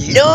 Hello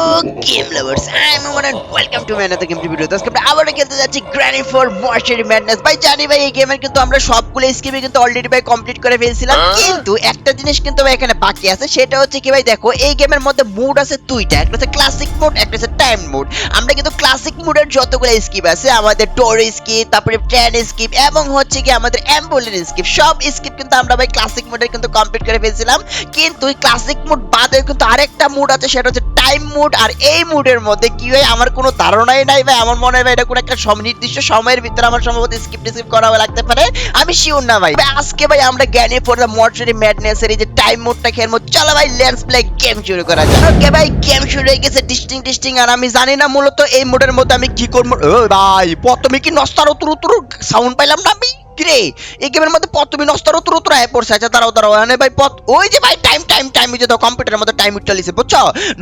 game lovers I am Omar and welcome to my another game video আজকে আমরা আবারও খেলতে যাচ্ছি গ্র্যানি ফর মর্চারি ম্যাডনেস ভাই জানি ভাই এই গেমের কিন্তু আমরা সবগুলো স্কিমে কিন্তু অলরেডি ভাই কমপ্লিট করে ফেলছিলাম। কিন্তু একটা জিনিস কিন্তু ভাই এখানে বাকি আছে সেটা হচ্ছে কি ভাই দেখো এই গেমের মধ্যে মুড আছে দুইটা। একটা হচ্ছে ক্লাসিক মোড একটা হচ্ছে টাইম মোড আমরা কিন্তু ক্লাসিক মোডের যতগুলো স্কিপ আছে আমাদের টোর স্কিপ তারপরে ট্রেন স্কিপ এবং হচ্ছে কি আমাদের অ্যাম্বুলেন্স স্কিপ সব স্কিপ কিন্তু আমরা ভাই ক্লাসিক মোডে কিন্তু কমপ্লিট করে ফেলছিলাম। কিন্তু ক্লাসিক মুড বাদে কিন্তু আরেকটা মুড আছে সেটা হচ্ছে টাইম মুড আর এই মুডের মধ্যে কি হয়? আমার কোনো ধারণাই নাই ভাই। আমার মনে হয় এটা কোনো একটা নির্দিষ্ট সময়ের ভিতরে আমার সম্ভবত স্কিপ স্কিপ করা লাগতে পারে। আমি শিওর না ভাই। আজকে ভাই আমরা জ্ঞানী ফর দ্য মর্চারি ম্যাডনেস এর যে টাইম মুডটা খেলব চলো ভাই লেটস প্লে গেম শুরু করা যাক। ওকে ভাই গেম শুরু হয়ে গেছে ডিস্টিং ডিস্টিং আর আমি জানি না মূলত এই মুডের মধ্যে আমি কি করব? ভাই, প্রথমে কি নস্তার উতুর উতুর সাউন্ড পাইলাম না আমি? কিরে? এই গেমের মধ্যে প্রথমে নস্তার উত্তর উত্তর আয় পড়ছে। আচ্ছা দাঁড়াও দাঁড়াও, এখানে ভাই পথ। ওই যে ভাই টাইম টাইম টাইম যে তো কম্পিউটারের মধ্যে টাইম উঠতে লিছে বুঝছ?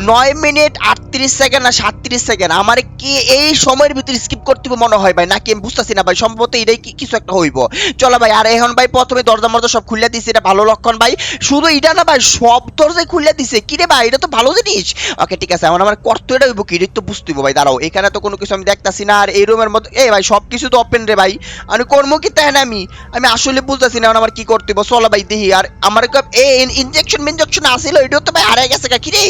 নয় মিনিট আটত্রিশ সেকেন্ড না সাতত্রিশ সেকেন্ড আমার কি এই সময়ের ভিতরে স্কিপ করতে মনে হয় ভাই? নাকি আমি বুঝতেছি না ভাই, সম্ভবত এটাই কিছু একটা হইব। চলো ভাই, আর এখন ভাই প্রথমে দরজা মরজা সব খুলে দিছে, এটা ভালো লক্ষণ ভাই। শুধু এটা না ভাই, সব দরজায় খুলে দিছে। কি রে ভাই, এটা তো ভালো জিনিস। ওকে ঠিক আছে, এখন আমার কর্তব্যটা হইব কি? এটা তো বুঝতে ভাই, দাঁড়াও। এখানে তো কোনো কিছু আমি দেখতাছি না, আর এই রুমের মধ্যে এই ভাই সব কিছু তো ওপেন রে ভাই। আমি কর্ম কি তাই না আমি আমি আসলে বুঝতেছি না আমার কি করতে চলো ভাই দেখি। আর আমার এ ইনজেকশন মিনজেকশন আসিল এটাও তো ভাই হারাই গেছে কি রে।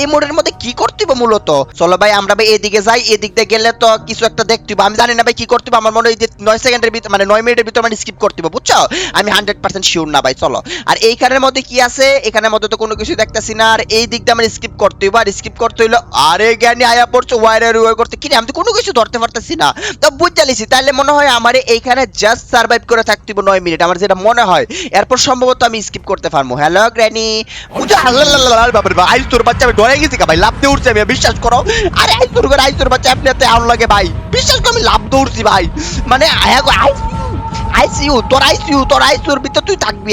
এই মোড়ের মধ্যে কি করতে মূলত? চলো ভাই আমরা ভাই এদিকে যাই এদিক দিয়ে গেলে তো কিছু একটা দেখতে আমি জানি না ভাই কি করতে আমার মনে হয় যে নয় সেকেন্ডের ভিতর মানে নয় মিনিটের ভিতর মানে স্কিপ করতে বুঝছ? আমি হান্ড্রেড পার্সেন্ট শিওর না ভাই চলো। আর এইখানের মধ্যে কি আছে? এখানের মধ্যে তো কোনো কিছু দেখতেছি না। আর এই দিক দিয়ে আমার স্কিপ করতে হইব আর স্কিপ করতে হইল আরে জ্ঞানী আয়া পড়ছো ওয়ারের ওয়ার করতে কি রে, আমি তো কোনো কিছু ধরতে পারতেছি না। তো বুঝতে লিছি তাহলে মনে হয় আমার এইখানে জাস্ট সার্ভাইভ করে থাকতে হইব নয় মিনিট। আমার যেটা মনে হয়, এরপর সম্ভবত আমি স্কিপ করতে পারব। হ্যালো গ্র্যানি বাবারে ভাই তোর বাচ্চা, আমি ডরে গেছি ভাই লাভ দিয়ে আমি, বিশ্বাস করো। আরে আইস তোর করে আইস তোর বাচ্চা আপনি এত আউন লাগে ভাই, বিশ্বাস করো, আমি লাভ দৌড়ছি ভাই। মানে আয়া গো আইস আইসিইউ, তোর আইসিইউ, তোর আইসিউর ভিতর তুই থাকবি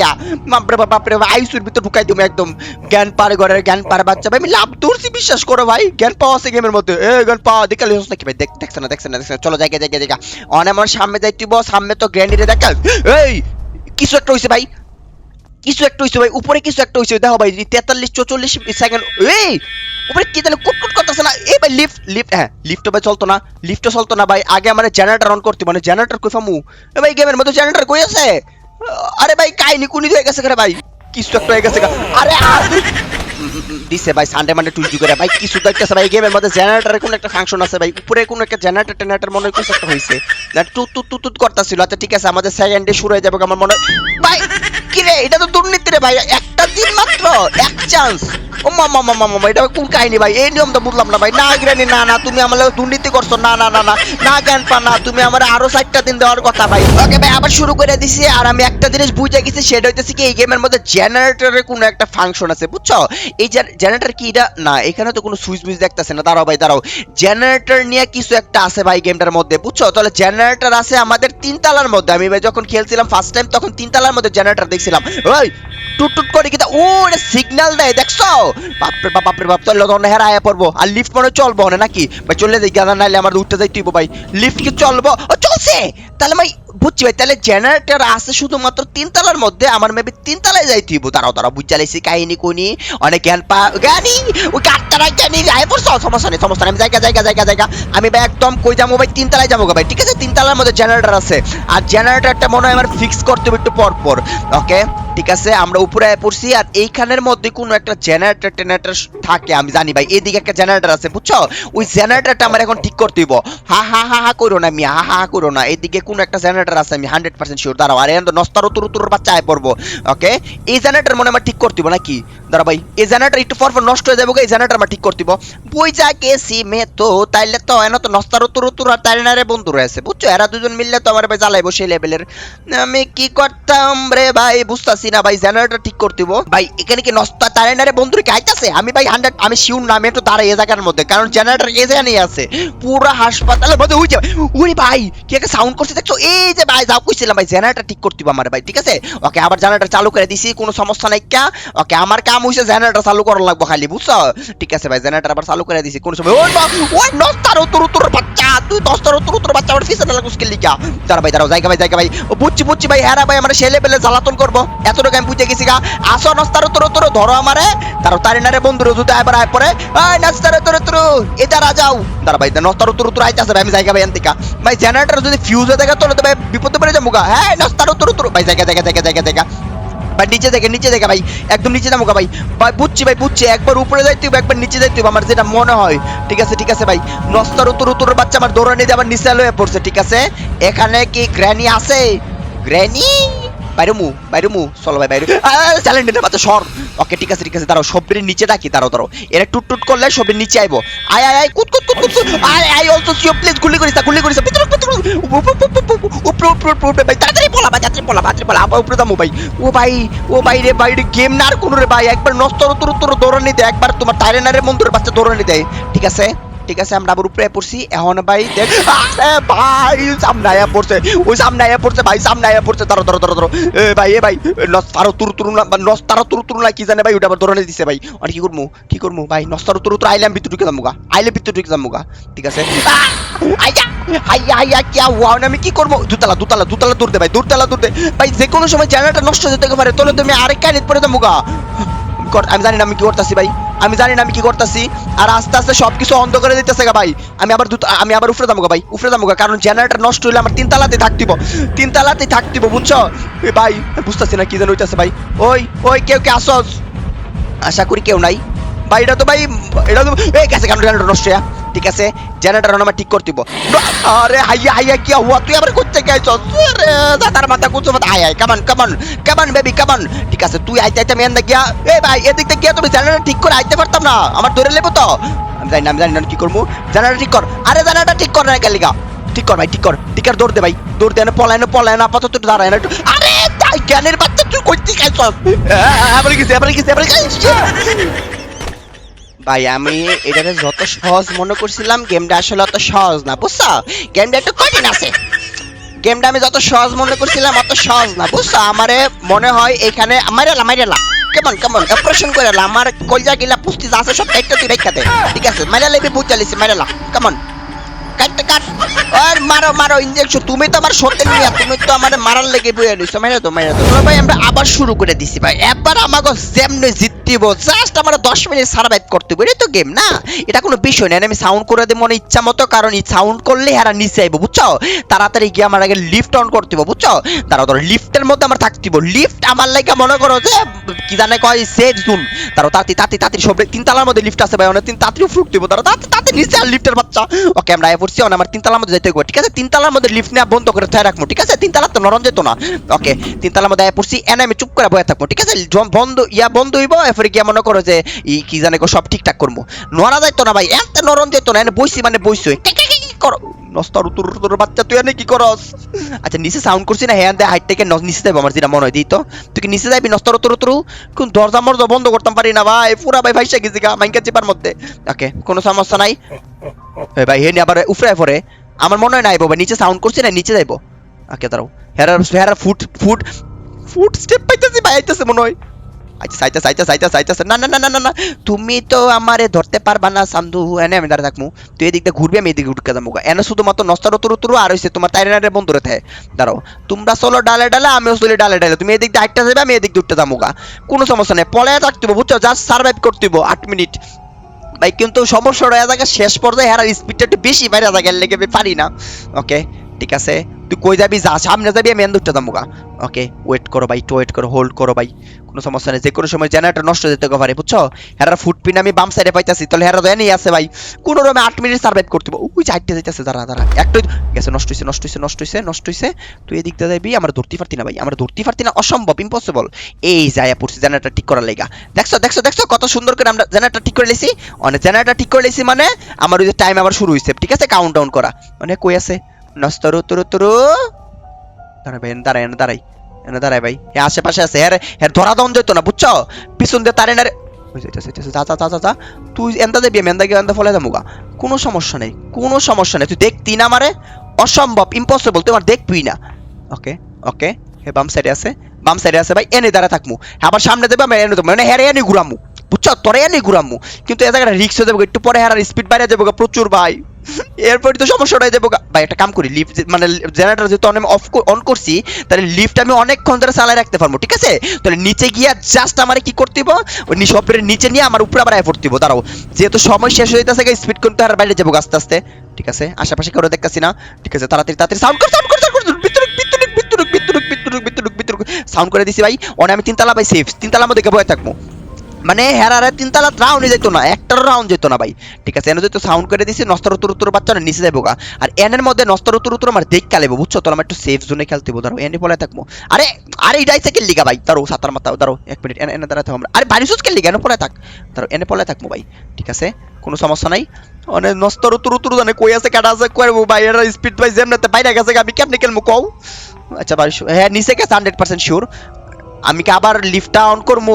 বাপরে বাপরে আইসিউর ভিতর ঢুকাই তুমি একদম। জ্ঞান পারে ঘরের জ্ঞান পারে বাচ্চা। ভাই, আমি লাভ দৌড়ছি বিশ্বাস করো ভাই। জ্ঞান পাওয়া আছে গেমের মধ্যে। এ, জ্ঞান পাওয়া, দেখে লিখছ নাকি ভাই? দেখ দেখছ না দেখছ না দেখছ না। চলো জায়গা জায়গা জায়গা অন আমার সামনে যাই তুই সামনে তো গ্র্যান্ডিরে দেখা এই, কিছু একটা হইছে ভাই। কিছু একটা হইছে ভাই, উপরে কিছু একটা হইছে। দেখো ভাই, তেতাল্লিশ, চৌচল্লিশ সেকেন্ড এই! উপরে কি জানি কুটকুট করতেছে না? এই ভাই লিফট লিফট হ্যাঁ ভাই চলতো না চলতো না ভাই। আগে অন করতে মানে জেনারেটর কই ফামু এ ভাই গেমের মধ্যে কই আছে? আরে ভাই কুনি হয়ে গেছে করে ভাই? কিছু একটা হয়ে গেছে আরে দিছে ভাই সানডে করে ভাই, কিছু ভাই। গেমের মধ্যে কোন একটা ফাংশন আছে ভাই। উপরে কোন একটা জেনারেটর টেনারেটর মনে হয় একটা হইছে। না টুত টুত টুত টুত করতেছিল। আচ্ছা ঠিক আছে, আমাদের সেকেন্ডে শুরু হয়ে যাবে আমার মনে হয়। ভাই, কি রে, এটা তো দুর্নীতি রে ভাই। একটা দিন মাত্র এক চান্স ও মামা মামা মামা এটা কোন কাহিনী ভাই? এই নিয়ম তো বুঝলাম না ভাই। না না না, তুমি আমার দুর্নীতি করছ। না না না না না জ্ঞান পা না। তুমি আমার আরও চারটা দিন দেওয়ার কথা ভাই। ওকে ভাই, আবার শুরু করে দিছি। আর আমি একটা জিনিস বুঝে গেছি, সেটা হইতেছে কি, এই গেমের মধ্যে জেনারেটরের কোনো একটা ফাংশন আছে, বুঝছ? এই জেনারেটর কি এটা? না, এখানে তো কোনো সুইচ বুইচ দেখতেছে না। দাঁড়াও ভাই, দাঁড়াও। জেনারেটর নিয়ে কিছু একটা আছে ভাই গেমটার মধ্যে, বুঝছ? তাহলে জেনারেটর আছে আমাদের তিনতলার মধ্যে। আমি ভাই যখন খেলছিলাম ফার্স্ট টাইম তখন তিনতলার মধ্যে জেনারেটর দেখছিলাম। ওই, টুট টুট করে কিন্তু ও এটা সিগন্যাল দেয় দেখছ? বাপরে বাপ বাপরে বাপ, চলো তখন হেরায় পড়ব। আর লিফট মনে চলবো না নাকি? ভাই, চলে যাই গাদা নাইলে আমার উঠতে যাই তুই ভাই। লিফট কি চলবো? ও, চলছে! তাহলে ভাই, বুঝছি ভাই, তাহলে জেনারেটর আছে শুধুমাত্র তিনতলার মধ্যে, আমার মেবি তিনতলায় যাই তুই দাঁড়াও দাঁড়াও, বুঝ চালাইছি কাহিনী কোনি অনেক জ্ঞান পা জ্ঞানী! ওই কাঠটারা জ্ঞানী, আয় পড়ছো? সমস্যা নেই সমস্যা নেই জায়গা জায়গা জায়গা জায়গা। আমি ভাই একদম কই যাব ভাই, তিনতলায় যাব ভাই, ঠিক আছে? তিনতলার মধ্যে জেনারেটর আছে। আর জেনারেটরটা মনে হয় আমার ফিক্স করতে হবে একটু পর পর ওকে ঠিক আছে, আমরা উপরে পড়ছি আর এইখানের মধ্যে কোনো একটা জেনারেটর টেনারেটর থাকে, আমি জানি ভাই। এদিকে একটা জেনারেটর আছে, বুঝছ? ওই জেনারেটরটা আমার এখন ঠিক করতে হইব। হা হা হা হা করো না আমি হা হা করো না। এদিকে কোনো একটা জেনারেটর আছে, আমি হান্ড্রেড পার্সেন্ট শিওর দাঁড়াও, আর এখন তো নস্তার উত্তর উত্তর বাচ্চা আয় পড়ব ওকে এই জেনারেটর মনে আমার ঠিক করতে হইব নাকি? দাঁড়া ভাই, এই জেনারেটর একটু পর পর নষ্ট হয়ে যাব এই জেনারেটর আমার ঠিক করতে হইব। বই যা গেছি মে তো, তাইলে তো এন তো নস্তার উত্তর উত্তর আর তাইলে না রে বন্ধু রয়েছে বুঝছ? এরা দুজন মিললে তো আমার ভাই জ্বালাইবো সেই লেভেলের আমি কি করতাম রে ভাই, বুঝতাছি না ভাই জেনারেটর ঠিক করতে ভাই, এখানে কি নস্তা তাইলে না রে বন্ধু কি আইতাছে? আমি ভাই হান্ড্রেড আমি শিউর না, আমি একটু দাঁড়াই এই জায়গার মধ্যে, কারণ জেনারেটর এ জায়গায় আছে। পুরো হাসপাতালের মধ্যে উঠে উনি ভাই, কি একটা সাউন্ড করছে দেখছ? এই যে ভাই, যাও, কইছিলাম ভাই জেনারেটর ঠিক করতে আমার ভাই, ঠিক আছে? ওকে আবার জেনারেটর চালু করে দিছি, কোনো সমস্যা নাই কা। ওকে আমার কাম হইছে জেনারেটর চালু করা লাগবে খালি, বুঝছ? ঠিক আছে ভাই জেনারেটর আবার চালু করে দিছি, কোন সময় ওই নস্তার উত্তর উত্তর বাচ্চা তুই দশটার উত্তর উত্তর বাচ্চা আমার ফিসে লাগু। স্কিল লিখা দাঁড়া ভাই, দাঁড়াও ভাই, জায়গা ভাই। বুঝছি বুঝছি ভাই হ্যাঁ ভাই, আমরা ছেলে পেলে জ্বালাতন করব। এতটুকু আমি বুঝে গেছি গা। আসো, নস্তার উত্তর উত্তর, ধরো আমারে। তারও তারি নারে বন্ধু যদি আবার আয় পরে। আয় নাস্তার উত্তর উত্তর, এদারা যাও। দাঁড়া ভাই নস্তার উত্তর উত্তর আইতে আসে ভাই, আমি জায়গা ভাই আনতিকা ভাই জেনারেটর যদি ফিউজ হয়ে থাকে, তাহলে তো ভাই বিপদে পড়ে যাব গা। হ্যাঁ নস্তার উত্তর উত্তর। ভাই, জায়গা জায়গা জায়গা জায়গা জায়গা। ভাই, নিচে দেখে নিচে দেখে ভাই, একদম নিচে নামুকা ভাই। ভাই, বুঝছি ভাই, বুঝছি। একবার উপরে যাইতে হবে একবার নিচে যাইতে হবে আমার যেটা মনে হয়। ঠিক আছে ঠিক আছে ভাই। নস্তার উত্তর উত্তর বাচ্চা আমার দৌড়ানি দিয়ে আবার নিচে লয়ে পড়ছে, ঠিক আছে? এখানে কি গ্র্যানি আছে? গ্র্যানি? বাইরে মু বাইরে মু চলো ভাই বাইরে চ্যালেঞ্জের বাচ্চা, সর। ওকে, ঠিক আছে ঠিক আছে, দাঁড়াও, সবের নিচে ডাকি দাঁড়াও দাঁড়াও। এরা টুট টুট করলে সবের নিচে আইবো। আয় আয় আয়, কুত কুত কুত কুত। আয় আয় অলসো সিও প্লিজ গুলি করিস গুলি করিস উপরে ভাই তাড়াতাড়ি পলা ভাই ও ভাই ও ভাই রে ভাই গেম না আর ভাই। একবার দেয় একবার তোমার বাচ্চা দেয় ঠিক আছে? ঠিক আছে, আমরা আবার উপরে পড়ছি। এখন ভাই দেখ, আরে ভাই, সামনে আয়া পড়ছে, ওই সামনে আয়া পড়ছে ভাই, সামনে আয়া পড়ছে, ধরো ধরো ধরো ধরো। এ ভাই এ ভাই নস্তারো তুরু তুরু না নস্তারো তুরু তুরু না, কি জানে ভাই, ওটা আবার ধরে দিছে ভাই। আর কি করব কি করব ভাই নস্তারো তুরু তুরু আইলাম ভিতর ঢুকে যাব আইলে ভিতর ঢুকে যাব ঠিক আছে! আইয়া আইয়া আইয়া কি হুয়া আমি কি করব দুতলা দুতলা দুতলা দূর দে ভাই, দুতলা দূর দে। ভাই, যে কোনো সময় জায়গাটা নষ্ট যেতে পারে তাহলে তুমি আরেক কানিত পড়ে যাব গা। আমি জানি না আমি কি করতেছি ভাই। আমি জানি না আমি কি করতেছি। আর আস্তে আস্তে সবকিছু অন্ধ করে দিতেছে গা ভাই। আমি আবার আমি আবার উফরে যাব ভাই উফরে যাব কারণ জেনারেটার নষ্ট হইলে আমার তিনতলাতে থাকতিব তিনতলাতে থাকতিব বুঝছ? ভাই বুঝতেছি না কি যেন হইতেছে ভাই। ওই ওই, কেউ কে আসস? আশা করি কেউ নাই। ভাই, এটা তো ভাই, এটা তো এই গেছে কেন জেনারেটর নষ্ট হইয়া? ঠিক আছে? জেনারেটর আমার ঠিক করতিব আরে, হাইয়া হাইয়া, কি হুয়া তুই আবার করতে গেছস? আরে দাদার মাথা কুচো মাথা। আয় আয় কামান কামান কামান বেবি কামান ঠিক আছে, তুই আইতে আইতে মেন গিয়া এ ভাই, এদিক থেকে গিয়া তুমি জেনারেটর ঠিক করে আইতে পারতাম না। আমার ধরে লেবো তো। আমি জানি না, আমি জানি না কি করব। জেনারেটর ঠিক কর। আরে জেনারেটর ঠিক কর না গেলিগা ঠিক কর ভাই, ঠিক কর। ঠিক কর দৌড় দে ভাই। দৌড় দে না পলায়নো পলায়নো, আপাতত একটু দাঁড়ায় না একটু আরে জ্ঞানের বাচ্চা তুই করতে গেছস? আবার গেছে আবার গেছে আবার গেছে। ভাই, আমি এটাকে যত সহজ মনে করছিলাম গেমটা আসলে অত সহজ না, বুঝছ? গেমটা একটু কঠিন আছে। গেমটা আমি যত সহজ মনে করছিলাম, অত সহজ না, বুঝছ? আমারে মনে হয় এখানে, মাইরালা মাইরালা। কেমন কেমন? অপারেশন করে আমার কলজা গিলা পুষ্টি যা আছে সব কাটতে তুই রেখা দে। ঠিক আছে? মাইরালা, এবার বুঝ চালিছি মাইরালা। কেমন? কাটতে কাট। আর মারো মারো ইনজেকশন তুমি তো আমার সত্যি নিয়ে তুমি তো আমার মারার লেগে বইয়া নিছো মাইরা তো মাইরা তো ভাই, আমরা আবার শুরু করে দিছি ভাই। এবার আমাকে যেমনি জিততিব জাস্ট আমার 10 মিনিট সার্ভাইভ করতে হবে, এটা তো গেম না। এটা কোনো বিষয় না আমি সাউন্ড করে দেবো মনে ইচ্ছা মতো, কারণ এই সাউন্ড করলে এরা নিচে আইবো, বুঝছ? তাড়াতাড়ি গিয়ে আমার আগে লিফট অন করতে হবে, বুঝছ? তারা ধরো লিফটের মধ্যে আমার থাকতে লিফট আমার লাগে মনে করো যে কি জানে কয়, সেফ জোন। তারও তাড়াতাড়ি তাড়াতাড়ি তাড়াতাড়ি সব তিন তালার মধ্যে লিফট আছে ভাই, অনেক তিন তাড়াতাড়ি ফ্রুট দিব। তারা তাড়াতাড়ি তাড়াতাড়ি নিচে আর লিফটের বাচ্চা। ওকে, আমরা পড়ছি, অন আমার তিন তালার মধ্যে যেতে ঠিক আছে? তিন তালার মধ্যে লিফট নেওয়া বন্ধ করে থাই রাখব, ঠিক আছে? তিন তালা তো নরম যেত না। ওকে তিন তালার মধ্যে আয় পড়ছি, এনে আমি চুপ করে বয়ে থাকব, ঠিক আছে? বন্ধ, ইয়া বন্ধ হইব, এরপরে গিয়া মনে করো যে, ই কি জানে গো, সব ঠিকঠাক করব। নড়া যাইতো না ভাই, এত নরম যেত না, এনে বইছি মানে বইছি। কি কি কি কি করো। নস্তার উত্তর বাচ্চা, তুই কি করস? আচ্ছা নিচে সাউন্ড করছি না হ্যাঁ হাইট থেকে ন- নিচে যাব আমার, যেটা মনে হয়, দিই তো। তুই কি নিচে যাবি নস্তার উত্তর উত্তর? কোন দরজা মরজা বন্ধ করতাম পারি না, ভাই। পুরা ভাই, ভাইসা গেছি গা মাইকা চিপার মধ্যে। ওকে, কোনো সমস্যা নাই। ভাই হেনি আবার উফরে পরে আমার মনে হয় নাই বাবা নিচে সাউন্ড করছি না, নিচে যাইবো। ওকে, দাঁড়াও। হেরার হেরার ফুট ফুট ফুট স্টেপ পাইতেছি, ভাই, আইতেছে মনে হয়। আচ্ছা সাইতে সাইতে সাইতে সাইতে না না না না না না। তুমি তো আমারে ধরতে পারবা না সামদু এনে আমি দাঁড়া থাকমু। তুই এদিক দিয়ে ঘুরবি, আমি এদিকে উঠকে যাব এনে শুধুমাত্র নস্তার উত্তর উত্তর আর হইছে তোমার তাইরানারে বন্ধুরে থাকে দাঁড়াও। তোমরা চলো ডালে ডালে, আমিও চলি ডালে ডালে। তুমি এদিক দিয়ে আটটা যাবে আমি এদিক দিয়ে উঠতে যাব কোনো সমস্যা নেই। পলায় থাকতে বুঝছ? জাস্ট সার্ভাইভ করতে আট মিনিট। ভাই, কিন্তু সমস্যা রয়ে থাকে শেষ পর্যায়ে হারার স্পিডটা একটু বেশি বাইরে থাকে লেগে পারি না। ওকে ঠিক আছে? তুই কই যাবি? যা, সামনে যাবি, আমি এন দুটো গা। ওকে ওয়েট করো ভাই, একটু ওয়েট করো হোল্ড করো ভাই। কোনো সমস্যা নেই যে কোনো সময় জেনারেটর নষ্ট যেতে পারে, বুঝছ? হেরার ফুটপিন আমি বাম সাইডে পাইতাছি, তাহলে হেরা তো এনেই আছে ভাই। কোনো রকমে আট মিনিট সার্ভাইভ করতে ওই আটটা যাইতেছে, দাঁড়া দাঁড়া। একটাই গেছে, নষ্ট হয়েছে নষ্ট হয়েছে নষ্ট হয়েছে নষ্ট হয়েছে তুই এদিক দিয়ে যাবি, আমরা ধরতে পারতি না ভাই, আমরা ধরতে পারতি না, অসম্ভব ইম্পসিবল এই যায় পড়ছি জেনারেটর ঠিক করার লেগা। দেখছ দেখছ দেখছ, কত সুন্দর করে আমরা জেনারেটর ঠিক করে লেছি অনেক জেনারেটর ঠিক করে লেছি মানে আমার ওই যে টাইম আবার শুরু হয়েছে ঠিক আছে? কাউন্ট ডাউন করা। মানে কই আছে? নস্তরু, তুরু তুরু। দাঁড়াই ভাই দাঁড়াই দাঁড়াই, এনে দাঁড়াই ভাই। হ্যাঁ আশেপাশে আছে হ্যাঁ হ্যাঁ ধরা যেত না, বুঝছ? পিছন দিয়ে তারে কোনো সমস্যা নেই, কোনো সমস্যা নেই। তুই দেখতি না আমারে? অসম্ভব ইম্পসিবল তুই আমার দেখবি না। ওকে ওকে, হে বাম সাইডে আছে, বাম সাইডে আছে ভাই, এনে দাঁড়া থাকমু। আবার সামনে দেবে, আমি এনে দেবো। মানে হেরে এনে ঘুরামু। বুঝছ? তোরে এনে ঘুরামু। কিন্তু এ জায়গাটা রিক্স হয়ে যাব একটু পরে হেরার স্পিড বাইরে যাব প্রচুর ভাই। এরপর তো সমস্যাটা হয়ে যাব। ভাই একটা কাম করি লিফট মানে জেনারেটর যেহেতু আমি অফ অন করছি, তাহলে লিফট আমি অনেকক্ষণ ধরে চালায় রাখতে পারব, ঠিক আছে? তাহলে নিচে গিয়ে জাস্ট আমার কি করতে নি- সবের নিচে নিয়ে আমার উপরে আবার পড়তে হইব দাঁড়াও। যেহেতু সময় শেষ হয়ে যাচ্ছে স্পিড করতে আর বাইরে যাব আস্তে আস্তে, ঠিক আছে? আশেপাশে কেউ দেখতেছি না, ঠিক আছে? তাড়াতাড়ি তাড়াতাড়ি সাউন্ড কর সাউন্ড কর সাউন্ড কর বিতুরুক বিতুরুক বিতুরুক বিতুরুক বিতুরুক সাউন্ড করে দিছি ভাই। অনে আমি তিনতলা ভাই সেফ তিনতলার মধ্যে বয়ে থাকব। মানে হেরারে তিনতলা রাউন্ড যেত না একটা রাউন্ড যেত না ভাই। ঠিক আছে, এনে যেহেতু সাউন্ড করে দিছি নস্তর উত্তর উত্তর বাচ্চা না নিচে যাব আর এনের মধ্যে নস্তর উত্তর উত্তর আমার দেখ কালেবো বুঝছ? তো আমার একটু সেফ জোনে খেলতে ধরো, এনে বলে থাকব। আরে আরে এটাই সেকেন্ড লিগা ভাই। দাঁড়ো সাতার মাথা দাঁড়ো এক মিনিট এনে এনে দাঁড়াতে আমরা আরে বাড়ি সুস্কেল লিগা এনে পলে থাক। দাঁড়ো এনে পলে থাকব ভাই। ঠিক আছে? কোনো সমস্যা নাই। অনেক নস্তর উত্তর উত্তর জানে কই আছে, কাটা আছে, কই ভাই, এর স্পিড ভাই যেমনাতে বাইরে গেছে আমি কেমনে খেলব কও? আচ্ছা ভাই হ্যাঁ নিচে গেছে হান্ড্রেড পার্সেন্ট শিওর আমি কি আবার লিফটটা অন করব?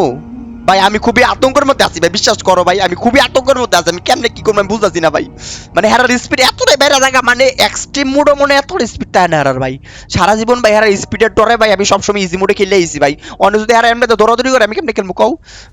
ভাই, আমি খুবই আতঙ্কের মধ্যে আছি ভাই, বিশ্বাস করো ভাই, আমি খুবই আতঙ্কের মধ্যে আছি, আমি কেমনে কি করব আমি বুঝতেছি না ভাই। মানে হেরার স্পিড এতটাই বেড়ে থাকা মানে এক্সট্রিম মোডও মনে এতটা স্পিড তাই না হেরার ভাই। সারা জীবন ভাই হেরার স্পিডের ডরে ভাই, আমি সবসময় ইজি মোডে খেলে আইছি ভাই। অন্য যদি হেরা এমনি দৌড়াদৌড়ি করে, আমি কেমনে খেলব কও?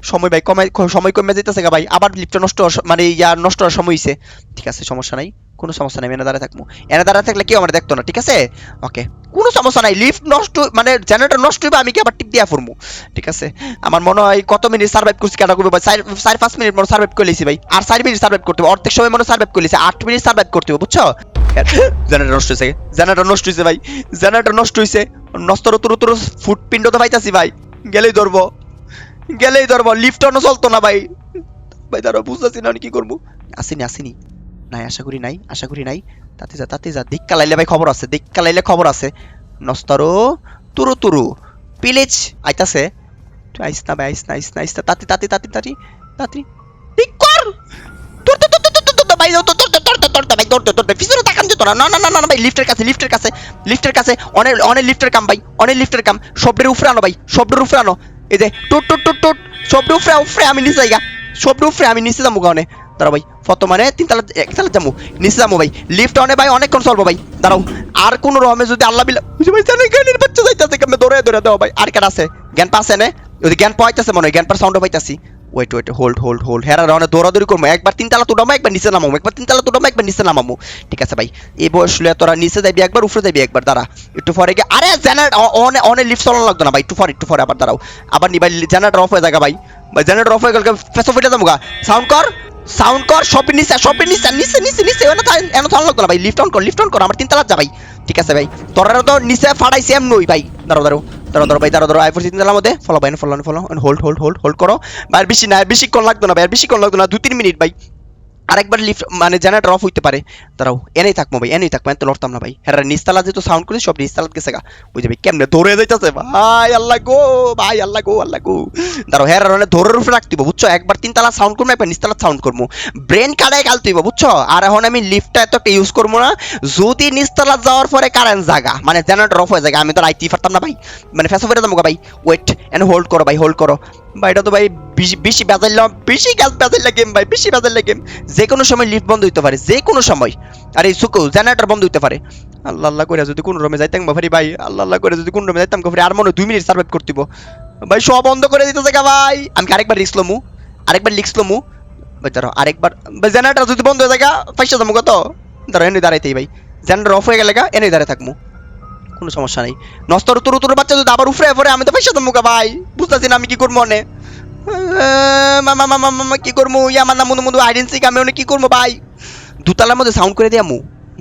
সময় ভাই কমে, সময় কমে যেতেছে ভাই, আবার লিফটটা নষ্ট মানে ইয়া নষ্ট হওয়ার সময় হইছে। ঠিক আছে, সমস্যা নাই। কোনো সমস্যা নাই এনে দাঁড়ায় থাকব। এনে দাঁড়ায় থাকলে কেউ আমার দেখতো না, ঠিক আছে? ওকে কোনো সমস্যা নাই লিফট নষ্ট মানে জেনারেটর নষ্ট হইবে, আমি কি আবার টিপ দিয়া ফুরমু? ঠিক আছে? আমার মনে হয় কত মিনিট সার্ভাইভ করছি কেটা করবে ভাই? চার- পাঁচ মিনিট মনে সার্ভাইভ করে লিছি ভাই। আর চার মিনিট সার্ভাইভ করতে হবে, অর্ধেক সময় মনে সার্ভাইভ করে লিছি, আট মিনিট সার্ভাইভ করতে হবে, বুঝছ? জেনারেটর নষ্ট হয়েছে জেনারেটর নষ্ট হয়েছে ভাই জেনারেটর নষ্ট হয়েছে নষ্টর উত্তর উত্তর ফুটপিণ্ড তো পাইতাছি ভাই, গেলেই ধরবো। গেলেই ধরবো লিফট অন্য চলতো না ভাই। ভাই দাঁড়া বুঝতেছি না আমি কি করব। আসিনি আসিনি। নাই আশা করি নাই আশা করি নাই তাতে যা তাতে যা দিক্কা লাইলে ভাই খবর আছে দিক্কা লাইলে খবর আছে নস্তরো তুরু তুরু পিলেজ আইতাছে তুই আইস না ভাই আইস না আইস না আইস না তাতে তাতে তাতে তাতে তাতে ঠিক কর তোর তো তোর তো তোর তো ভাই তোর তোর তোর তোর তোর ভাই তোর তোর তোর পিছনে তাকান যেত না না না না ভাই লিফটের কাছে লিফটের কাছে লিফটের কাছে অনেক অনেক লিফটের কাম ভাই অনেক লিফটের কাম সবডের উপরে আনো ভাই সবডের উপরে আনো এই যে টুট টুট টুট টুট সবডের উপরে উপরে আমি নিচে যাইগা সবডের উপরে আমি নিচে যাব গানে দাঁড়াও ভাই ফত মানে তিনতলা একতলা যাব নিচে যাব ভাই লিফট অনে ভাই অনেকক্ষণ চলবো ভাই, দাঁড়াও, আর কোন রকমে যদি আল্লাহ বিল্লাহ বুঝে ভাই, জানে জ্ঞানের বাচ্চা যাইতাছে, কেমনে দৌড়ে দৌড়ে দাও ভাই, আর কার আছে? জ্ঞান পাচ্ছে না যদি জ্ঞান পাইতেছে মনে হয়, জ্ঞান পার সাউন্ড পাইতাছি। Wait wait hold hold hold হেরা রনে দৌড়াদৌড়ি করব, একবার তিনতলা তুডামো একবার নিচে নামাবো একবার তিনতলা তুডামো একবার নিচে নামাবো ঠিক আছে ভাই, এই বয়স লইয়া তোরা নিচে যাবি একবার, উপরে যাবি একবার, দাঁড়া, একটু পরে গিয়ে আরে জেনারেট অনে অনে লিফট চালানো লাগতো না ভাই, একটু পরে একটু পরে আবার দাঁড়াও। আবার নি ভাই জেনারেটর অফ হয়ে যাগা ভাই। জেনারেটর অফ হয়ে গেল ফেসো ফিটে যাব সাউন্ড কর। সাউন্ড কর সবের নিচে সবের নিচে নিচে নিচে নিচে এনে এনে থাকা লাগতো ভাই লিফট অন কর লিফট অন কর, আমার তিনতলা যা ভাই। ঠিক আছে ভাই। তোরা তো নিচে ফাড়াইছি এম নই ভাই। দাঁড়ো দাঁড়ো দাঁড়ো দাঁড়ো ভাই দাঁড়ো দাঁড়াও আইফোর তিনতলার মধ্যে ফলো ভাই follow follow hold hold hold hold করো। ভাই বেশি না, আর বেশি কল লাগতো না, ভাই, আর বেশি কল লাগতো না দু তিন মিনিট ভাই। আরেকবার লিফট মানে জেনারেটর অফ হইতে পারে। দাঁড়াও এনেই থাকব ভাই এনেই থাকব এত লড়তাম না ভাই। হ্যাঁ নিস্তালা যেহেতু সাউন্ড করি সব নিস্তালাত গেছে গা বুঝে ভাই কেমনে ধরে যাইতেছে? ভাই আল্লাহ গো ভাই আল্লাহ গো আল্লাহ গো। দাঁড়াও হ্যাঁ রানে ধরের উপরে রাখতে বুঝছ? একবার তিনতলা সাউন্ড করব একবার নিস্তালা সাউন্ড করব। ব্রেন কাটায় গালতে হইবো, বুঝছ? আর এখন আমি লিফটটা এত একটা ইউজ করব না যদি নিস্তালা যাওয়ার পরে কারেন্ট জাগা মানে জেনারেটর অফ হয়ে যায় আমি তো রাইতেই পারতাম না ভাই। মানে ফেসো ফেরে যাব ভাই। ওয়েট এন্ড হোল্ড করো ভাই হোল্ড করো। ভাই এটা তো ভাই বেশি বেশি বেজাইলাম বেশি গ্যাস বেজাইলা গেম ভাই, বেশি বেজাইলা গেম যে কোনো সময় লিফট বন্ধ হইতে পারে, যে কোনো সময়। আর এই সুকু জেনারেটর বন্ধ হইতে পারে। আল্লাহ আল্লাহ করে যদি কোন রুমে যাইতাম বাফারি ভাই, আল্লাহ আল্লাহ করে যদি কোন রুমে যাইতাম বাফারি আর মনে দুই মিনিট সার্ভাইভ করতিব ভাই, সব বন্ধ করে দিতেছে গা ভাই। আমি আরেকবার লিখলো মু আরেকবার লিখলো মু ভাই দাঁড়াও আরেকবার ভাই জেনারেটর যদি বন্ধ হয়ে যায় গা পয়সা যাব কত? ধরো এনে দাঁড়াইতেই ভাই। জেনারেটর অফ হয়ে গেলে গা, এনে দাঁড়ায় থাকব কোনো সমস্যা নেই। নস্তর উত্তর উত্তর বাচ্চা যদি আবার উফরে পরে আমি তো পয়সা দেবো গা ভাই। বুঝতেছি না আমি কি করব মনে মামা মামা মামা, কি করব? আমার নাম মনু মনু আইডেন্সি অনেক কি করব, ভাই? দুতলার মধ্যে সাউন্ড করে দিয়ামু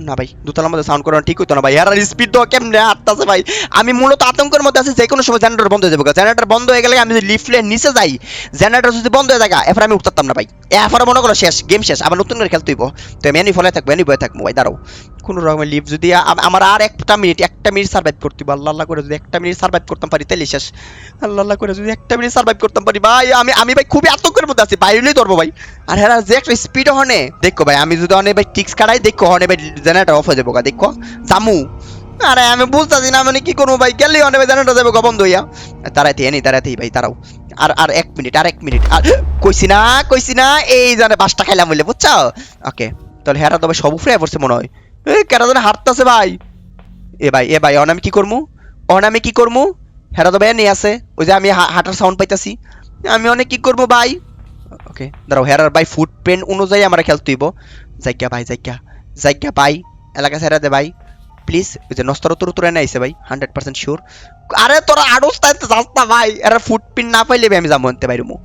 না ভাই, দুতলার মধ্যে সাউন্ড করানো ঠিক না ভাই। আর স্পিড তো কেমনে আটতাছে ভাই? আমি মূলত আতঙ্কের মধ্যে আছি যে কোনো সময় জেনারেটর বন্ধ হয়ে যাবে। জেনারেটর বন্ধ হয়ে গেলে আমি যদি নিচে যাই জেনারেটর যদি বন্ধ হয়ে এরপর আমি উঠতাম না ভাই। মনে করো শেষ গেম শেষ, আবার নতুন করে খেলতে হইব। তো এনি ফলে থাকব এনি বয়ে থাকব ভাই, দাঁড়াও। কোনো রকমের লিফ যদি আমার আর একটা মিনিট একটা মিনিট সার্ভাইভ করতে আল্লাহ আল্লাহ করে যদি একটা মিনিট সার্ভাইভ করতাম পারি তাহলে শেষ। আল্লাহ আল্লাহ করে যদি একটা মিনিট সার্ভাইভ করতাম পারি, ভাই, আমি আমি ভাই খুবই আতঙ্কের মধ্যে আছি বাইরেই ধরবো ভাই। আর হ্যাঁ যে একটা স্পিড হনে, দেখো ভাই, আমি যদি অনেক ভাই টিক্স কাটাই দেখো হনে ভাই জেনারেটর অফ হয়ে যাব দেখো। জামু। আরে, আমি বুঝতেছি না মানে কি করব ভাই, গেলেই অনেক ভাই জেনারেটর যাব বন্ধ হইয়া। তারাইতে এনি তারাইতেই ভাই তারাও আর আর এক মিনিট আর এক মিনিট আর কইছি না কইছি না, এই জানে বাসটা খাইলাম বলে, বুঝছ? ওকে, তাহলে হেরা তবে সব ফ্রে পড়ছে মনে হয়। এই, কেরা জানে হাঁটতেছে ভাই। এ ভাই এ ভাই, অন আমি কি করমু? অন আমি কি করমু? হেরা তো ভাই নিয়ে আছে, ওই যে আমি হাঁটার সাউন্ড পাইতাছি। আমি অনেক কি করব ভাই? ওকে দাঁড়াও হেরার ভাই ফুটপ্রিন্ট অনুযায়ী আমরা খেলতে হইব। যাইকা ভাই যাইকা জায়গা ভাই এলাকা ছেড়ে দে ভাই। প্লিজ ওই যে নস্তর তোর তোর আইছে ভাই হান্ড্রেড পার্সেন্ট শিওর আরে তোরা আড়স তাইতে যাস না ভাই। এরা ফুটপিন না পাইলে আমি যাব আনতে বাইরমু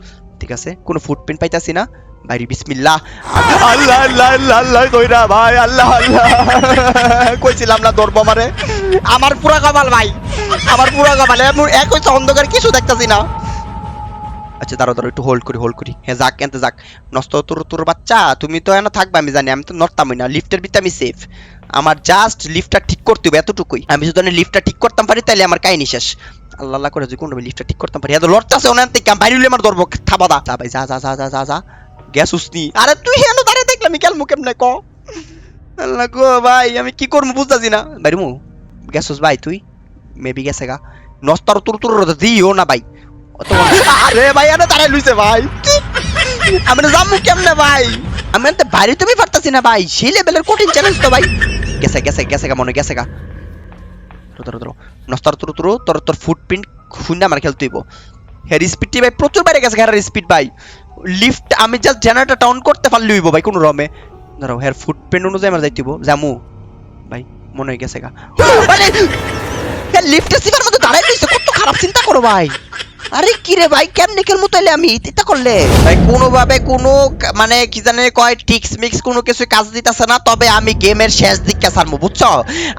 ঠিক আছে? কোনো ফুটপিন পাইতাছি না। ভাই বিসমিল্লাহ। আল্লাহ আল্লাহ আল্লাহ আল্লাহ কইরা ভাই আল্লাহ আল্লাহ। কইছিলাম না ধরবো আমারে। আমার পুরা কপাল ভাই। আমার পুরা কপাল। এক হইছে অন্ধকার কিছু দেখতাছি না। আচ্ছা দাঁড়াও দাঁড়াও, একটু হোল্ড করি হোল্ড করি। হ্যাঁ যাক, এনতে যাক। নষ্ট তোর তোর বাচ্চা, তুমি তো এনে থাকবে, আমি জানি, আমি তো নড়তামই না। লিফটের ভিতরে আমি সেফ আমার জাস্ট লিফটটা ঠিক করতে হবে এতটুকুই। আমি যদি লিফটটা ঠিক করতাম পারি, তাহলে আমার কাহিনী শেষ। আল্লাহ আল্লাহ করে যদি কোনো লিফটটা ঠিক করতাম পারি। এত লড়তাছে ওনার থেকে বাইরে আমার ধরবো থাবাদা যা ভাই, যা যা যা যা যা যা। গ্যাস উসনি। আরে, তুই হেন দাঁড়িয়ে দেখলাম আমি কেন কেমনে, ক? আল্লাহ গো ভাই, আমি কি করব বুঝতাছি না। বাইরে মু। গেছস ভাই, তুই? মেবি গেছে গা। নস্তার তোর তোর দিও না ভাই। আরে ভাই আরে দাঁড়াই লইছে ভাই। আমি না যাব কেমনে ভাই? আমি তো বাইরে তুমি পারতাছি না ভাই সেই লেভেলের কঠিন চ্যালেঞ্জ তো ভাই। গেছে গেছে গেছে গা মনে গেছে গা। নস্তার তোর তোর তোর তোর ফুটপ্রিন্ট শুনে আমার খেলতে হইব। হ্যাঁ স্পিডটি ভাই প্রচুর বাইরে গেছে হ্যাঁ স্পিড ভাই। লিফট আমি জাস্ট জেনারেটর টাউন করতে পারলে হইব ভাই কোনো রমে। ধরো হ্যাঁ ফুটপ্রিন্ট অনুযায়ী আমার যাইতে জামু। ভাই মনে হয়ে গেছে গা। লিফটের সিফার মধ্যে দাঁড়াই রইছে কত খারাপ চিন্তা করো ভাই। আরে কি রে ভাই, কেমনে খেলমু তাইলে আমি? এটা করলে? ভাই, কোনোভাবে কোনো মানে কি জানে কয় টিক্স মিক্স কোনো কিছু কাজ দিতেছে না, তবে আমি গেমের শেষ দিকটা সারবো বুঝছ?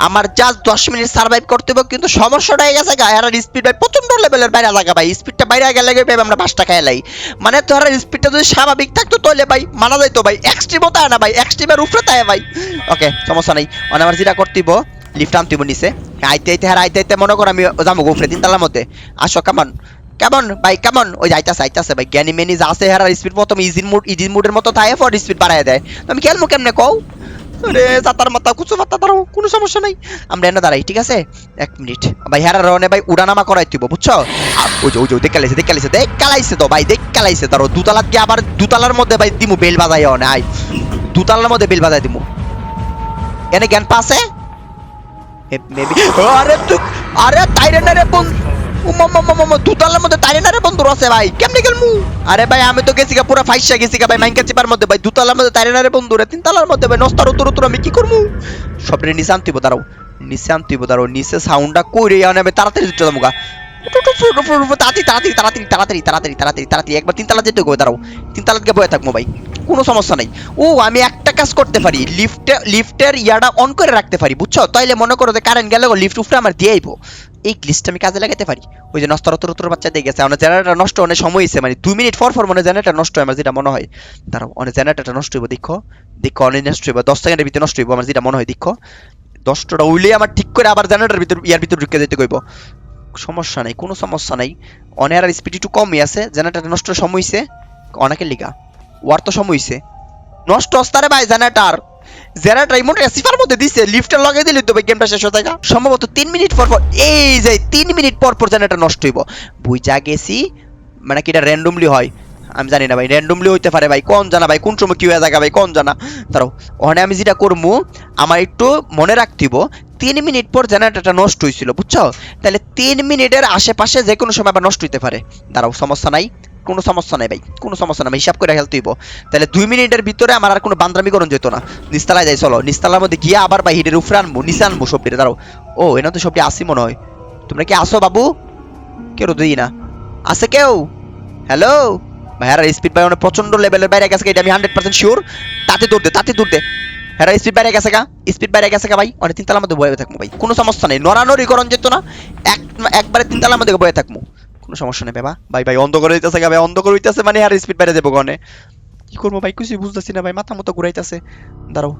আমার জাস্ট দশ মিনিট সার্ভাইভ করতে হবে, কিন্তু সমস্যাটা হয়ে গেছে গায়ে আর স্পিড ভাই প্রচণ্ড লেভেলের বাইরে লাগা ভাই স্পিডটা বাইরে গেলে ভাই আমরা পাঁচটা খেলাই মানে তোর স্পিডটা যদি স্বাভাবিক থাকতো তাহলে ভাই, মানা যাইতো ভাই এক্সট্রিমও তাই না ভাই এক্সট্রিমের উপরে তাই ভাই। ওকে সমস্যা নাই। মানে আমার যেটা করতেইব লিফট আনতেইব নিচে। আইতে আইতে হ্যাঁ আইতে আইতে মনে করো আমি যাব উপরে তিনতলার মধ্যে। আসো কেমন কেমন ভাই কেমন ওই যাইতাছে আইতাছে ভাই জ্ঞানী মেনি যা আছে হেরার স্পিড প্রথম ইজি মুড ইজি মুডের মতো থাকে পর স্পিড বাড়ায় দেয়। আমি খেলব কেমনে কও? আরে জাতার মাথা কুচু মাথা দাঁড়াও কোনো সমস্যা নাই। আমরা এনে দাঁড়াই, ঠিক আছে? এক মিনিট। ভাই, হেরার রনে ভাই উড়ানামা করাই দিব, বুঝছ? ওই যে ওই যে ওই দেখালাইছে দেখালাইছে দেখ কালাইছে তো ভাই দেখ কালাইছে ধরো দুতলাত গিয়ে আবার দুতলার মধ্যে ভাই দিমু বেল বাজাই অনে আই দুতলার মধ্যে বেল বাজাই দিমু। এনে জ্ঞান পাছে আরে তুই আরে তাইরে না রে তাড়াতাড়ি তাড়াতাড়ি যেতে বয়ে থাকব ভাই, কোনো সমস্যা নাই। ও, আমি একটা কাজ করতে পারি লিফটে লিফটের ইয়াটা অন করে রাখতে পারি, বুঝছ? তাইলে মনে করো যে কারেন্ট গেলে লিফট আমার দিয়ে আইবো। এই গ্লিসটা আমি কাজে লাগাতে পারি। ওই যে নস্তর তোর তোর বাচ্চা দিয়ে গেছে আমার জেনারেটর নষ্ট, অনেক সময় হয়েছে মানে দুই মিনিট পর পর মনে জেনারেটর নষ্ট হয়, আমার যেটা মনে হয়। দাঁড়াও, অনেক জেনারেটরটা নষ্ট হইব, দেখো। দেখো, অনেক নষ্ট হইব, দশ সেকেন্ডের ভিতরে নষ্ট হইব, আমার যেটা মনে হয়, দেখো। দশটা উইলে আমার ঠিক করে আবার জেনারেটর ভিতর, ইয়ার ভিতর ঢুকে যেতে কইব। সমস্যা নাই, কোনো সমস্যা নাই। অনেক আর স্পিড একটু কমই আছে জেনারেটর নষ্ট সময় হইছে, অনেকের লিগা। ওয়ার তো সময় হইছে। নষ্ট অস্তারে ভাই জেনারেটর এই মোটে সিফার মধ্যে দিছে লিফটের লগে দিলি তো ভাই গেমটা শেষ হয়ে যায় সম্ভবত তিন মিনিট পর পর, এই যে তিন মিনিট পর পর জেনারেটর নষ্ট হইব। বুঝা গেছি মানে কি এটা র্যান্ডমলি হয়? আমি জানি না ভাই র্যান্ডমলি হইতে পারে ভাই, কোন জানা ভাই, কোন সময় কি হয়ে জায়গা ভাই, কোন জানা। দাঁড়াও ওখানে আমি যেটা করব আমার একটু মনে রাখতিব, তিন মিনিট পর জেনারেটরটা নষ্ট হয়েছিল বুঝছ? তাহলে তিন মিনিটের আশেপাশে যে কোনো সময় আবার নষ্ট হইতে পারে। দাঁড়াও, সমস্যা নাই। কোনো সমস্যা নাই ভাই, কোনো সমস্যা নাই হিসাব করে খেলতে হইব। তাহলে দুই মিনিটের ভিতরে আমার আর কোনো বান্দ্রামি করণ যেত না। নিস্তালায় যাই, চলো। নিস্তালার মধ্যে গিয়ে আবার ভাই হিটের উপরে আনব, নিচে আনব সবটিরে, দাঁড়াও। ও, এনা তো সবটি আসি মনে হয়। তোমরা কি আসো বাবু? কেউ দিই না। আছে কেউ? হ্যালো? ভাইয়ার স্পিড অনেক প্রচণ্ড লেভেলের বাইরে গেছে এটা আমি হান্ড্রেড পার্সেন্ট শিওর তাতে দৌড়তে তাতে দৌড়তে হ্যাঁ স্পিড বাইরে গেছে গা স্পিড বাইরে গেছে গা ভাই। অনেক তিনতলার মধ্যে বয়ে থাকব ভাই, কোনো সমস্যা নেই। নড়ানড়ি করণ যেত না, এক একবারে তিনতলার মধ্যে বয়ে থাকব। কোনো সমস্যা নেই বাবা ভাই ভাই, অন্ধ করে হইতেছে ভাই, অন্ধ করে হইতেছে মানে আর স্পিড বাইরে যাব গনে। কি করব ভাই, কিছুই বুঝতেছি না ভাই, মাথা মতো ঘুরাইতেছে। দাঁড়াও,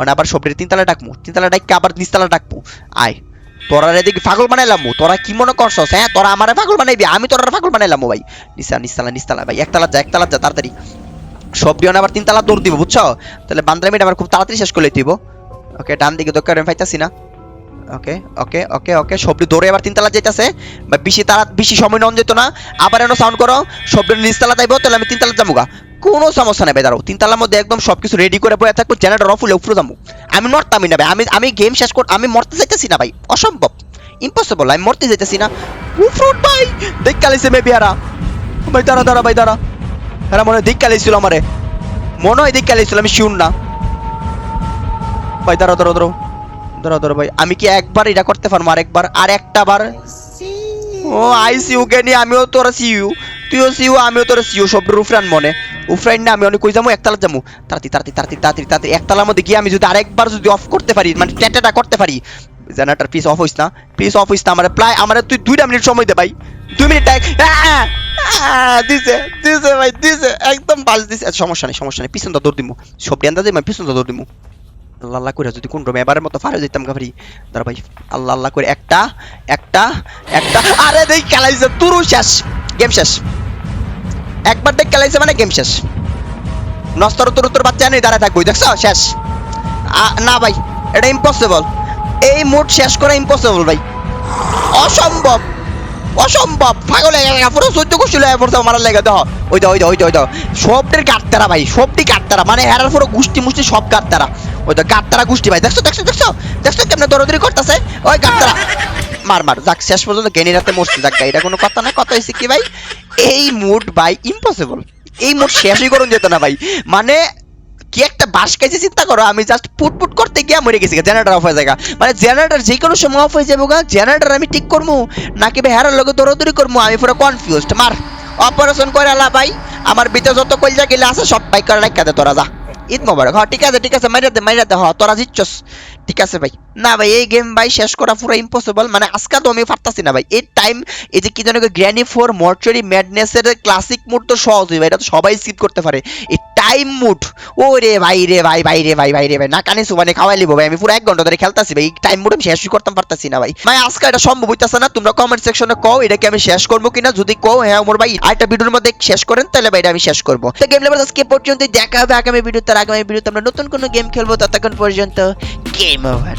অনে, আবার সবরে তিনতলা ডাকমু, তিনতলা ডাককে আবার নিচতলা ডাকবো আয়, তোরা রে দেখি পাগল বানাইলাম, তোরা কি মনে করছস হ্যাঁ? তোরা আমারে পাগল বানাইবি, আমি তোরা পাগল বানাইলাম ভাই। নিচা নিচতলা নিচতলা ভাই, একতলা যা একতলা যা, তাড়াতাড়ি। সব ডিওন আবার তিনতলা দৌড় দিব, বুঝছ? তাহলে বান্দ্রামিটা আবার খুব তাড়াতাড়ি শেষ করে দিব ওকে ডান দিকে দোকান আমি পাইতাছি না। ওকে ওকে ওকে ওকে দৌড়ে আবার তিনতলা যাইতাছে। বা বেশি তারা বেশি সময় নন যেত না। আবার এনো সাউন্ড করো নিচতলা তাহলে আমি তিনতলা কোনো সমস্যা নেই দাঁড়াও। তিনতলার মধ্যে একদম সবকিছু রেডি করে বয়ে থাকব জেনারেটর অফ হলে উপরে যাব আমি মরতামই না ভাই, আমি আমি গেম শেষ কর, আমি মরতে যাইতেছি না ভাই, অসম্ভব। ইম্পসিবল আমি মরতে যাইতেছি না। উফরুট ভাই দেখ কালিছে মেবি হারা ভাই, দাঁড়া দাঁড়া, ভাই, দাঁড়া। হ্যাঁ মনে হয় দিক কালিছিল আমারে। মনে হয় দিক কালিছিল আমি শিউন না। ভাই, দাঁড়াও দাঁড়াও দাঁড়াও। দাঁড়াও দাঁড়াও ভাই, আমি কি একবার এটা করতে পারব? আরেকবার আর একটা বার? ও, আই সিউ কে নিয়ে আমিও তোর সিউ তুইও সিউ আমিও তোর সিউ মনে। না, আমি অনেক কই যাব একতলা যাব। তাড়াতাড়ি তাড়াতাড়ি তাড়াতাড়ি তাড়াতাড়ি একতলার মধ্যে গিয়ে আমি যদি আরেকবার যদি অফ করতে পারি মানে করতে পারি। জেনারেটর প্লিজ অফ হইস না। প্লিজ অফ হইস না, আমার প্রায় আমার তুই দুইটা মিনিট সময় দে ভাই। দুই মিনিট দিছে দিছে ভাই, দিছে, একদম বাস দিছে। সমস্যা নেই সমস্যা নেই। পিছন দৌড় দিমু। সব আন্দাজে আমি পিছন দৌড় দিমু। আল্লাহ আল্লাহ করে যদি কোন রুমে এবারের মতো ফারে যেতাম গাভরি দাঁড়া ভাই, আল্লাহ আল্লাহ করে একটা একটা একটা, আরে দেখ খেলাইছে তুরু শেষ গেম শেষ। একবার দেখ খেলাইছে মানে গেম শেষ। নস্তর তোর তোর বাচ্চা নেই দাঁড়ায় থাকব, দেখছ? শেষ। না ভাই, এটা ইম্পসিবল এই মোড শেষ করা ইম্পসিবল ভাই। অসম্ভব। অসম্ভব। পাগল পুরো সহ্য করছিল মারার লেগে, দেখ। ওই দাও ওই দাও ওই দাও ওই দাও। সবটির কাটতারা ভাই সবটি কাটতারা মানে হেরার পুরো গুষ্টি মুষ্টি সব কাটতারা ওই তো কাটতারা গুষ্টি ভাই, দেখছ দেখছ দেখছ? দেখছ কেমনে দৌড়াদৌড়ি করতেছে? ওই কাটতারা মার মার, যাক, শেষ পর্যন্ত গেনি রাতে মরছে। যাক এটা কোনো কথা না, কথা হয়েছে কি ভাই? এই মুড ভাই ইম্পসিবল এই মুড শেষই করুন যেত না ভাই। মানে কি একটা বাস খাইছে চিন্তা করো, আমি জাস্ট পুট পুট করতে গিয়ে মরে গেছি জেনারেটর অফ হয়ে যায় মানে জেনারেটর যে কোনো সময় অফ হয়ে যাব গা জেনারেটর আমি ঠিক করব নাকি ভাই হেরার লগে দৌড়াদৌড়ি করব আমি পুরো কনফিউজড মার অপারেশন করে আলা ভাই, আমার ভিতরে যত কইজা গেলে আছে, সব বাইক করে রাখা দে তোরা, যা। ঈদ মোবারক। হ্যাঁ ঠিক আছে ঠিক আছে, মাইরা দে মাইরা দে হ তোরা জিতছস। ঠিক আছে ভাই। না ভাই, এই গেম ভাই শেষ করা পুরো ইম্পসিবল মানে আজকে তো আমি পারতাছি না ভাই। এই টাইম এই যে কি জানো গ্র্যানি ফোর মর্চারি ম্যাডনেসের ক্লাসিক মুড তো সহজ ভাই। এটা তো সবাই স্কিপ করতে পারে। এই টাইম মুড ও রে ভাই রে ভাই ভাই রে ভাই ভাই রে ভাই। না, কানে সুবানে খাওয়াই লিবো ভাই, আমি পুরো এক ঘণ্টা ধরে খেলতাছি ভাই। টাইম মুড আমি শেষই করতে পারতাছি না ভাই। ভাই, আজকে এটা সম্ভব হইতাছে না, তোমরা কমেন্ট সেকশনে কও এটা কি আমি শেষ করব কিনা। যদি কও হ্যাঁ ওমর ভাই, আরেকটা ভিডিওর মধ্যে শেষ করেন, তাহলে ভাই এটা আমি শেষ করব। তো গেম লেভেল আজকে পর্যন্ত দেখা হবে আগামী ভিডিও তার আগামী ভিডিওতে আমরা নতুন কোনো গেম খেলব। ততক্ষণ পর্যন্ত গেম ওভার